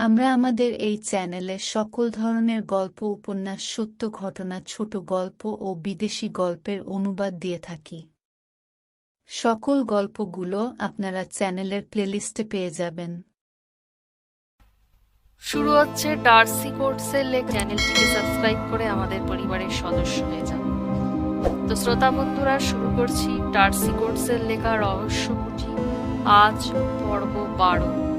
আমরা আমাদের এই চ্যানেলে সকল ধরনের গল্প, উপন্যাস, সত্য ঘটনা, ছোট গল্প ও বিদেশি গল্পের অনুবাদ দিয়ে থাকি। সকল গল্পগুলো আপনারা চ্যানেলের প্লেলিস্টে পেয়ে যাবেন। শুরু হচ্ছে ডার্সি কোর্টসের লেখ। চ্যানেলটিকে সাবস্ক্রাইব করে আমাদের পরিবারের সদস্য হয়ে যান। তো শ্রোতা বন্ধুরা, শুরু করছি ডার্সি কোর্টসের লেখা রহস্য পুঁথি আজ পর্ব বারো।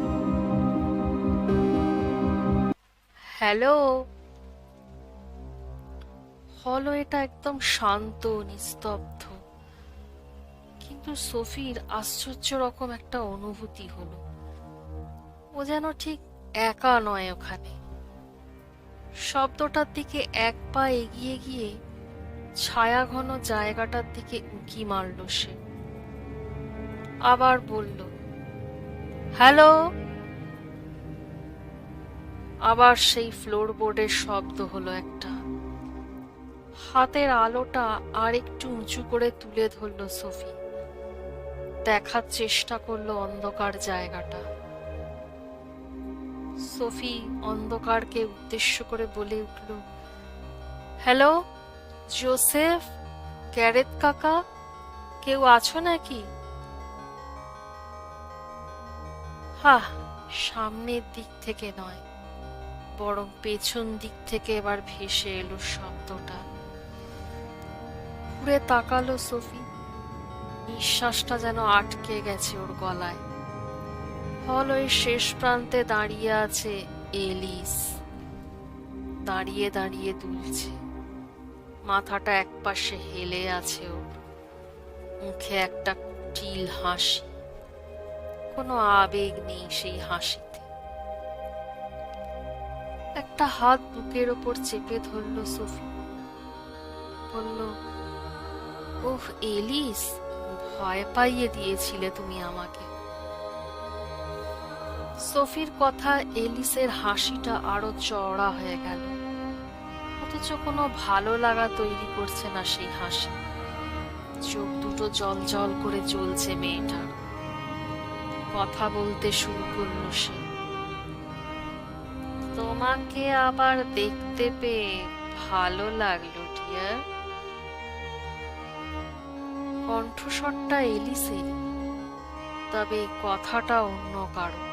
হ্যালো। হলো এটা একদম শান্ত, নিস্তব্ধ। কিন্তু সোফির আশ্চর্য রকম একটা অনুভূতি হলো। ও যেন ঠিক একা নয় ওখানে। শব্দটার দিকে এক পা এগিয়ে গিয়ে ছায়া ঘন জায়গাটার দিকে উঁকি মারল সে। আবার বলল, হ্যালো? আবার সেই ফ্লোরবোর্ডের শব্দ হলো একটা। হাতের আলোটা আর একটু উঁচু করে তুলে ধরল সোফি। দেখার চেষ্টা করল অন্ধকার জায়গাটা। সোফি অন্ধকারকে উদ্দেশ্য করে বলে উঠল হ্যালো জোসেফ ক্যারেত কাকা, কেউ আছো নাকি? হা সামনের দিক থেকে নয়। বরং পেছন দিক থেকে এবার ভেসে এলো শব্দটা। ঘুরে তাকালো সোফি। নিঃশ্বাসটা যেন আটকে গেছে ওর গলায়। হল ওই শেষ প্রান্তে দাঁড়িয়ে আছে এলিস। দাঁড়িয়ে দাঁড়িয়ে দুলছে। মাথাটা একপাশে হেলে আছে ওর। মুখে একটা কুটিল হাসি। কোনো আবেগ নেই সেই হাসিতে। একটা হাত বুকের ওপর চেপে ধরল সোফি। বলল ওহ এলিস, ভয় পাইয়ে দিয়েছিলে তুমি আমাকে। সোফির কথা এলিসের হাসিটা আরও চওড়া হয়ে গেল। অথচ কোনো ভালো লাগা তৈরি করছে না সেই হাসি। চোখ দুটো জল জল করে জ্বলছে মেয়েটার। কথা বলতে শুরু করল সে। তোমাকে আবার দেখতে পেয়ে ভালো লাগল ডিয়ার কণ্ঠস্বরটা এলিসেরই তবে কথাটা অন্য কারও।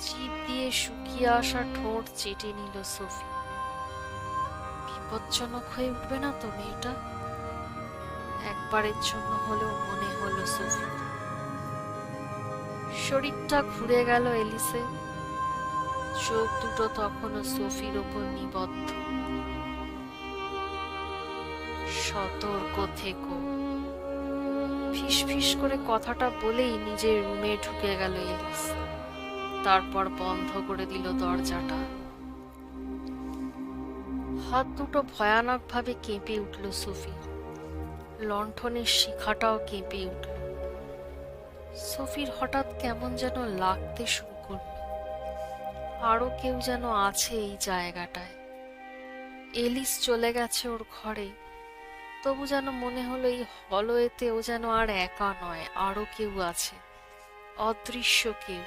জিভ দিয়ে শুকিয়ে আসা ঠোঁট চেটে নিল সোফি। বিপজ্জনক হয়ে উঠবে না তো মেয়েটা? একবারের জন্য হলেও মনে হলো সোফি। শরীরটা ঘুরে গেল এলিসে চোখ দুটো তখনও সোফির ওপর নিবদ্ধ। সতর্ক থেকো। ফিস করে কথাটা বলেই নিজের রুমে ঢুকে গেল এলিস। তারপর বন্ধ করে দিল দরজাটা। হাত দুটো ভয়ানকভাবে কেঁপে উঠল সুফি। লণ্ঠনের শিখাটাও কেঁপে উঠল। সফির হঠাৎ কেমন যেন লাগতে শুরু আরও কেউ যেন আছে এই জায়গাটায়। এলিস চলে গেছে ওর ঘরে। তবু যেন মনে হলো এই হলওয়েতে ও যেন আর একা নয়, আরও কেউ আছে। অদৃশ্য কেউ,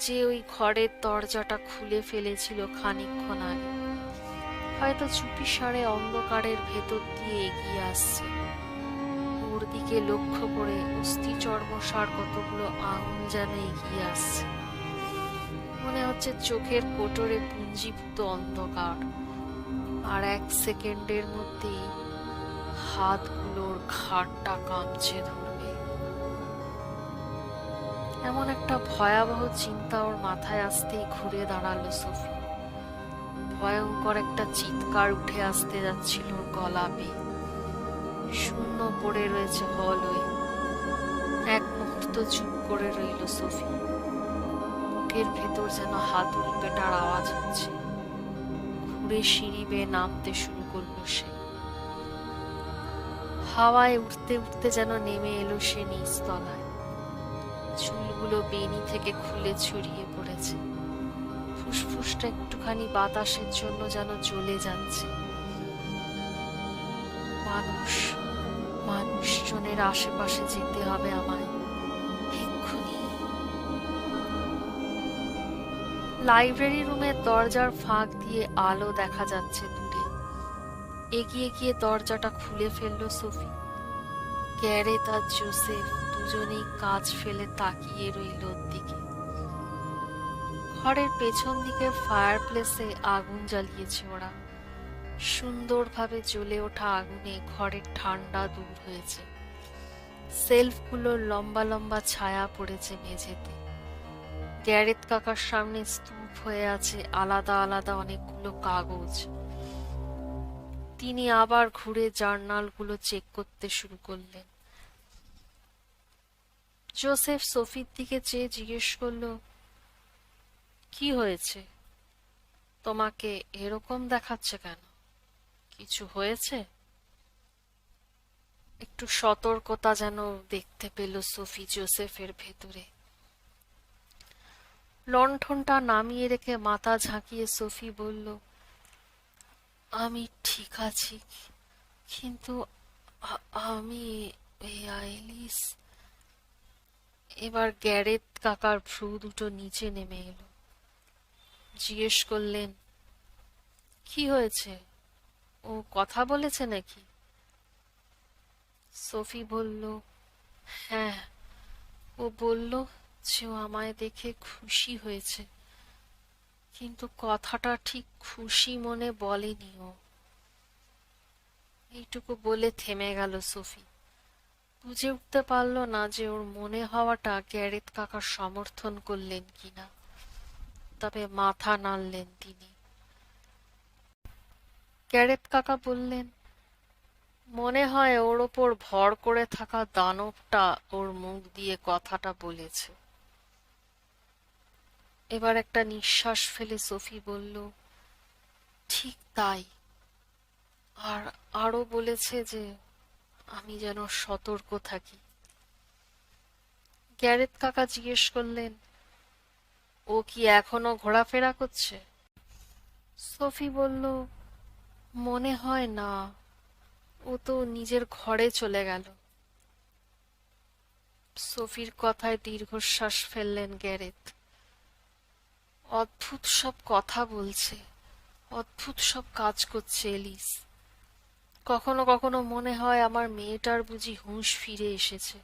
যে ওই ঘরের দরজাটা খুলে ফেলেছিল খানিকক্ষণ আগে। হয়তো চুপি সারে অন্ধকারের ভেতর দিয়ে এগিয়ে আসছে। ওর দিকে লক্ষ্য করে অস্থি চর্মসার কতগুলো আঙুল যেন এগিয়ে আসছে। মনে হচ্ছে চোখের কোটরে পুঞ্জীভূত অন্ধকার। আর এক সেকেন্ডের মধ্যেই হাতগুলোর ঘাটটা কামচে ধরবে। এমন একটা ভয়াবহ চিন্তা ওর মাথায় আসতেই ঘুরে দাঁড়াল সোফি। ভয়ঙ্কর একটা চিৎকার উঠে আসতে যাচ্ছিল ওর গলা শূন্য পড়ে রয়েছে হলওয়ে। এক মুহূর্ত চুপ করে রইল সোফি। বুকের ভেতর যেন হাতুড়ি পেটার আওয়াজ হচ্ছে। ঘুরে সিঁড়ি বেয়ে নামতে শুরু করল সে। হাওয়ায় উঠতে উঠতে যেন নেমে এলো সে নিচতলায়। চুলগুলো বেনি থেকে খুলে ছড়িয়ে পড়েছে। ফুসফুসটা একটুখানি বাতাসের জন্য যেন জ্বলে যাচ্ছে। মানুষ, মানুষজনের আশেপাশে যেতে হবে আমায়। লাইব্রেরি রুমের দরজার ফাঁক দিয়ে আলো দেখা যাচ্ছে দূরে। এগিয়ে গিয়ে দরজাটা খুলে ফেলল সোফি। গ্যারেত আর জোসেফ দুজনেই কাজ ফেলে তাকিয়ে রইল দিকে। ঘরের পেছন দিকে ফায়ার প্লেসে আগুন জ্বালিয়েছে ওরা। সুন্দরভাবে জ্বলে ওঠা আগুনে ঘরের ঠান্ডা দূর হয়েছে। সেলফগুলোর লম্বা লম্বা ছায়া পড়েছে মেঝেতে। গ্যারেত কাকার সামনে স্তূপ হয়ে আছে আলাদা আলাদা অনেকগুলো কাগজ। তিনি আবার ঘুরে জার্নালগুলো চেক করতে শুরু করলেন। জোসেফ সোফির দিকে চেয়ে জিজ্ঞেস করল, কি হয়েছে? তোমাকে এরকম দেখাচ্ছে কেন? কিছু হয়েছে? একটু সতর্কতা যেন দেখতে পেল সোফি জোসেফের ভেতরে। লণ্ঠনটা নামিয়ে রেখে মাথা ঝাঁকিয়ে সোফি বলল, আমি ঠিক আছি, কিন্তু আমি আইলিস। এবার গ্যারেত কাকার ভ্রু দুটো নিচে নেমে এলো। জিজ্ঞেস করলেন, কি হয়েছে? ও কথা বলেছে নাকি? সোফি বলল হ্যাঁ ও বলল ও আমায় দেখে খুশি হয়েছে। কিন্তু কথাটা ঠিক খুশি মনে বলেনি ও। এইটুকু বলে থেমে গেল সোফি। বুঝে উঠতে পারল না যে ওর মনে হওয়াটা গ্যারেত কাকা সমর্থন করলেন কিনা। তবে মাথা নাড়লেন তিনি। গ্যারেত কাকা বললেন, মনে হয় ওর ওপর ভর করে থাকা দানবটা ওর মুখ দিয়ে কথাটা বলেছে। এবার একটা নিঃশ্বাস ফেলে সোফি বলল, ঠিক তাই। আর আরও বলেছে যে, আমি যেন সতর্ক থাকি। গ্যারেত কাকা জিজ্ঞেস করলেন, ও কি এখনও ঘোরাফেরা করছে? সোফি বলল, মনে হয় না। ও তো নিজের ঘরে চলে গেল। সোফির কথায় দীর্ঘশ্বাস ফেললেন গ্যারেত। অদ্ভুত সব কথা বলছে, অদ্ভুত সব কাজ করছে এলিস। কখনো কখনো মনে হয় আমার মেয়েটার বুঝি হুঁশ ফিরে এসেছে।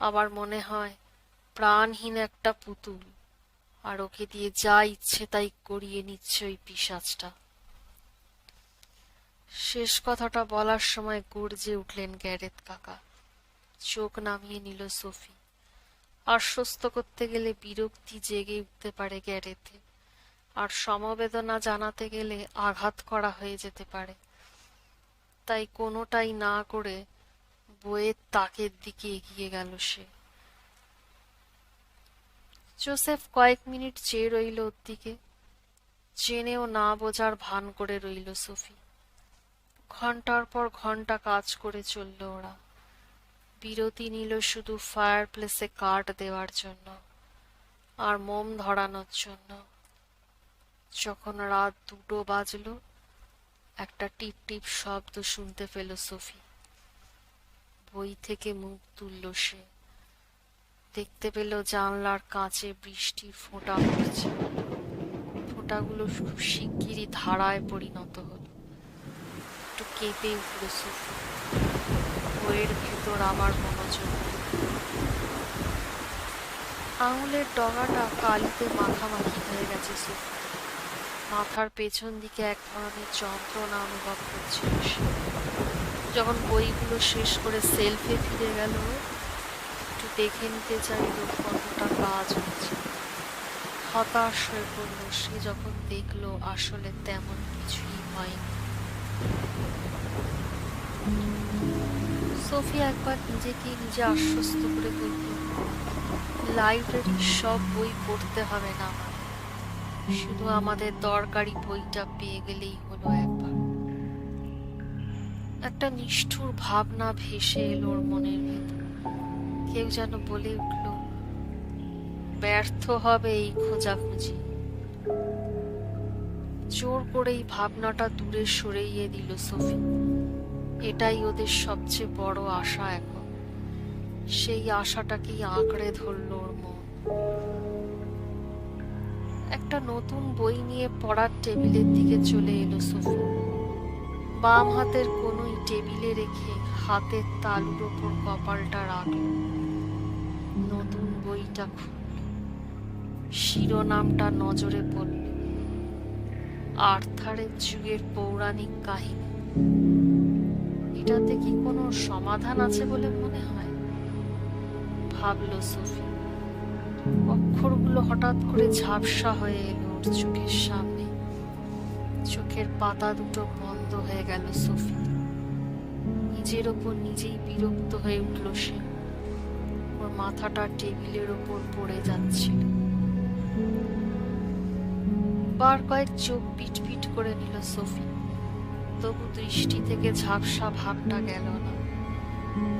আবার মনে হয় প্রাণহীন একটা পুতুল, আর ওকে দিয়ে যা ইচ্ছে তাই করিয়ে নিচ্ছে ওই পিসাজটা শেষ কথাটা বলার সময় গর্জে উঠলেন গ্যারেত কাকা। চোখ নামিয়ে নিল সোফি। আশ্বস্ত করতে গেলে বিরক্তি জেগে উঠতে পারে গ্যারেতে আর সমবেদনা জানাতে গেলে আঘাত করা হয়ে যেতে পারে। তাই কোনোটাই না করে বইয়ের তাকের দিকে এগিয়ে গেল সে। জোসেফ কয়েক মিনিট চেয়ে রইল ওর দিকে। জেনেও না বোঝার ভান করে রইল সোফি। ঘণ্টার পর ঘণ্টা কাজ করে চলল ওরা। বিরতি নিল শুধু ফায়ার প্লেসে কাঠ দেওয়ার জন্য আর মোম ধরানোর জন্য। যখন রাত দুটো বাজলো, একটা টিপ টিপ শব্দ শুনতে পেল সোফি। বই থেকে মুখ তুলল সে। দেখতে পেল জানলার কাঁচে বৃষ্টির ফোঁটা পড়ছে। ফোঁটাগুলো খুব শিগগিরই ধারায় পরিণত হলো। একটু কেঁপে উঠল সোফি। বইয়ের আমার মনোযোগ। আঙুলের ডগাটা কালিতে মাখামাখি হয়ে গেছে মাথার পেছন দিকে এক ধরনের যন্ত্রণা অনুভব করছিল সে। যখন বইগুলো শেষ করে সেলফে ফিরে গেল, একটু দেখে নিতে চাই চাইল কতটা কাজ হয়েছে। হতাশ হয়ে পড়ল সে যখন দেখল, আসলে তেমন কিছুই হয়নি। সোফি একবার নিজেকে নিজে আশ্বস্ত করে বলল লাইব্রেরির সব বই পড়তে হবে না আমার। শুধু আমাদের দরকারি বইটা পেয়ে গেলেই হলো একবার। একটা নিষ্ঠুর ভাবনা ভেসে এলো ওর মনের ভেতর। কেউ যেন বলে উঠল, ব্যর্থ হবে এই খোঁজাখুঁজি। জোর করে এই ভাবনাটা দূরে সরিয়ে দিল সোফি এটাই ওদের সবচেয়ে বড় আশা এখন। সেই আশাটাকেই আঁকড়ে ধরল ওর মন। একটা নতুন বই নিয়ে পড়ার টেবিলের দিকে চলে এলো সোফি। বাম হাতের কোনোই টেবিলে রেখে হাতের তালুর ওপর কপালটা রাখল। নতুন বইটা খুলল। শিরোনামটা নজরে পড়ল। আর্থারের যুগের পৌরাণিক কাহিনী। এটাতে কি কোনো সমাধান আছে বলে মনে হয়? ভাবল সোফি। অক্ষরগুলো হঠাৎ করে ঝাপসা হয়ে এলো ওর চোখের সামনে। চোখের পাতা দুটো বন্ধ হয়ে গেল সোফি। নিজের ওপর নিজেই বিরক্ত হয়ে উঠল সে। ওর মাথাটা টেবিলের ওপর পড়ে যাচ্ছিল। বার কয়েক চোখ পিট পিট করে নিল সোফি। তবু দৃষ্টি থেকে ঝাপসা ভাবটা গেল না।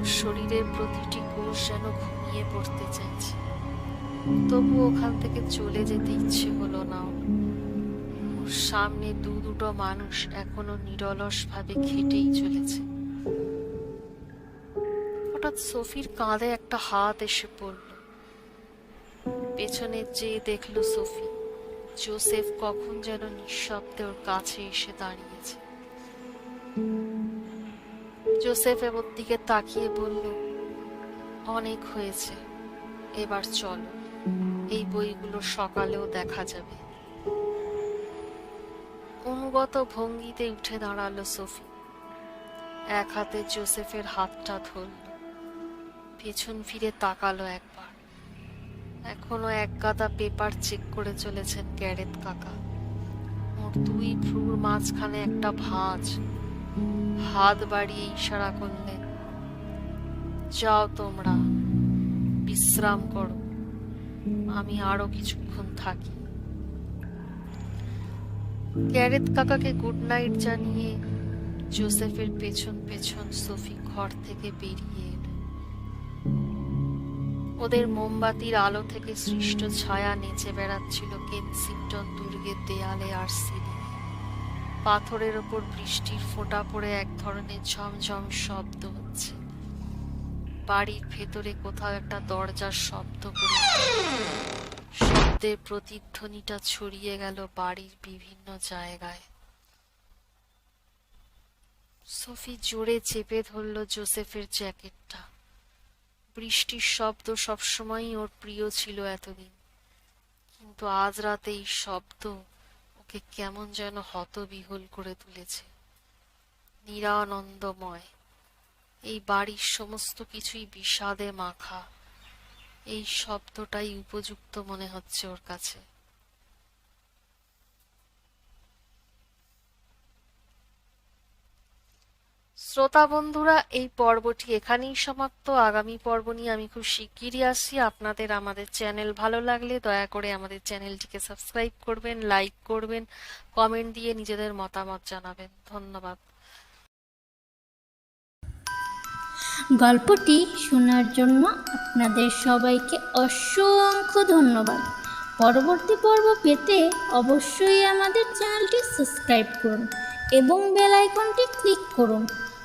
শরীরের প্রতিটি কোষ যেন ঘুমিয়ে পড়তে চাইছে। তবু ওখান থেকে চলে যেতে ইচ্ছে হলো না। ওর। সামনে দু দুটো মানুষ এখনও নিরলস ভাবে খেটেই চলেছে। হঠাৎ সোফির কাঁধে একটা হাত এসে পড়ল। পেছনে যেয়ে দেখল সোফি। জোসেফ কখন যেন নিঃশব্দে ওর কাছে এসে দাঁড়িয়েছে। জোসেফ ওর দিকে তাকিয়ে বলল, অনেক হয়েছে। এবার চলো। এই বইগুলো সকালেও দেখা যাবে। অনুগত ভঙ্গিতে উঠে দাঁড়াল সোফি। এক হাতে জোসেফের হাতটা ধরল। পেছন ফিরে তাকালো একবার। এখনও এক গাদা পেপার চেক করে চলেছেন গ্যারেত কাকা। ওর দুই ভ্রুর মাঝখানে একটা ভাঁজ। হাত বাড়িয়ে ইশারা করলেন যাও তোমরা, বিশ্রাম করো, আমি আরও কিছুক্ষণ থাকি। গ্যারেত কাকাকে গুড নাইট জানিয়ে জোসেফের পেছন পেছন সোফি ঘর থেকে বেরিয়ে ওদের মোমবাতির আলো থেকে সৃষ্ট ছায়া নেচে বেড়াচ্ছিল কেনসিংটন দুর্গের দেয়ালে আর সিলিংয়ে পাথরের ওপর বৃষ্টির ফোঁটা পড়ে এক ধরনের ঝমঝম শব্দ হচ্ছে। বাড়ির ভেতরে কোথাও একটা দরজার শব্দ করে। শব্দের প্রতিধ্বনিটা ছড়িয়ে গেল বাড়ির বিভিন্ন জায়গায়। সোফি জোরে চেপে ধরল জোসেফের জ্যাকেটটা। বৃষ্টির শব্দ সবসময়ই ওর প্রিয় ছিল এতদিন। কিন্তু আজ রাতে এই শব্দ ওকে কেমন যেন হতবিহল করে তুলেছে। নিরানন্দময়। এই বাড়ির সমস্ত কিছুই বিষাদে মাখা। এই শব্দটাই উপযুক্ত মনে হচ্ছে ওর কাছে। শ্রোতা বন্ধুরা, এই পর্বটি এখানেই সমাপ্ত। আগামী পর্ব নিয়ে আমি খুব শিগগিরই আসি আপনাদের আমাদের চ্যানেল ভালো লাগলে দয়া করে আমাদের চ্যানেলটিকে সাবস্ক্রাইব করবেন, লাইক করবেন, কমেন্ট দিয়ে নিজেদের মতামত জানাবেন। ধন্যবাদ। গল্পটি শোনার জন্য আপনাদের সবাইকে অসংখ্য ধন্যবাদ। পরবর্তী পর্ব পেতে অবশ্যই আমাদের চ্যানেলটি সাবস্ক্রাইব করুন এবং বেল আইকনটি ক্লিক করুন।